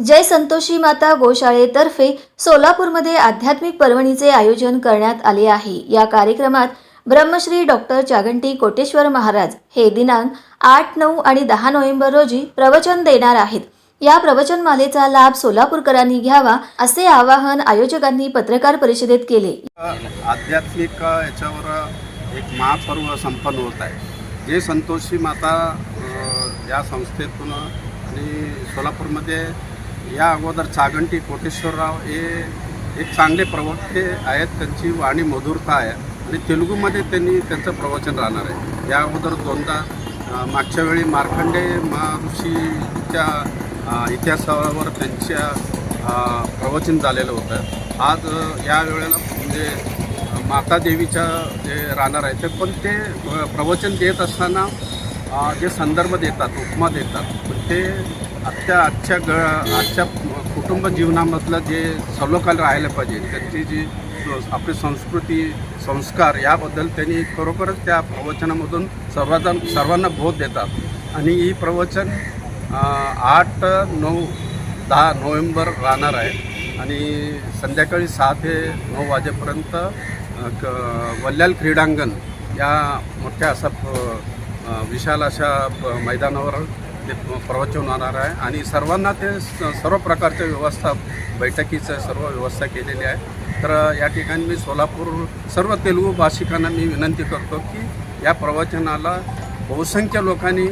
जय संतोषी माता गोशाळेतर्फे सोलापूरमध्ये आध्यात्मिक पर्वणीचे आयोजन करण्यात आले आहे. या कार्यक्रमात ब्रह्मश्री डॉक्टर चागंटी कोटेश्वर महाराज हे दिनांक आठ नऊ आणि दहा नोव्हेंबर रोजी प्रवचन देणार आहेत. या प्रवचनमालेचा लाभ सोलापूरकरांनी घ्यावा असे आवाहन आयोजकांनी पत्रकार परिषदेत केले. आध्यात्मिक याच्यावर एक महापर्व संपन्न होत आहे. जे संतोषी माता या संस्थेतून आणि सोलापूरमध्ये या अगोदर चागंटी कोटेश्वरराव हे एक चांगले प्रवक्ते आहेत. त्यांची वाणी मधुरता आहे. आणि तेलुगूमध्ये त्यांनी त्यांचं प्रवचन राहणार आहे. या अगोदर दोनदा मागच्या वेळी मार्खंडे महर्षीच्या इतिहासावर त्यांच्या प्रवचन झालेलं होतं. आज या वेळेला म्हणजे मातादेवीच्या माता देवीच्या जे राहणार आहे ते पण ते प्रवचन देत असताना जे संदर्भ देतात उपमा देतात पण ते आजच्या आजच्या ग आजच्या कुटुंब जीवनामधलं जे सलोखाल राहायला पाहिजे त्यांची जी आपली संस्कृती संस्कार याबद्दल त्यांनी खरोखरच त्या प्रवचनामधून सर्वजण सर्वांना बोध देतात. आणि ही प्रवचन आठ नऊ दहा नोव्हेंबर राहणार आहे. आणि संध्याकाळी सहा ते नऊ वाजेपर्यंत क- वल्याल क्रीडांगण या मोठ्या असा विशाल अशा मैदानावर ते प्रवचन होणार आहे. आणि सर्वांना ते स- सर्व प्रकारच्या व्यवस्था बैठकीचं सर्व व्यवस्था केलेली आहे. तर या ठिकाणी मी सोलापूर सर्व तेलुगू भाषिकांना मी विनंती करतो की या प्रवचनाला बहुसंख्य लोकांनी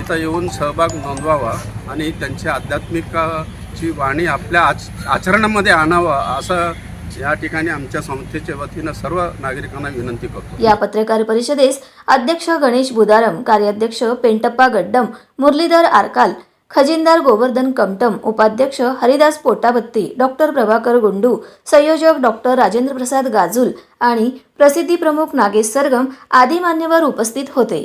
इथं येऊन सहभाग नोंदवावा आणि त्यांची आध्यात्मिकाची वाणी आपल्या आच आचरणामध्ये आणावं असं या ठिकाणी आमच्या संस्थेच्या वतीनं सर्व नागरिकांना विनंती करतो. या पत्रकार परिषदेस अध्यक्ष गणेश बुदारम कार्याध्यक्ष पेंटप्पा गड्डम मुरलीधर आरकाल खजिनदार गोवर्धन कमटम उपाध्यक्ष हरिदास पोटाबत्ती डॉक्टर प्रभाकर गुंडू संयोजक डॉक्टर राजेंद्र प्रसाद गाजूल आणि प्रसिद्धी प्रमुख नागेश सरगम आदी मान्यवर उपस्थित होते.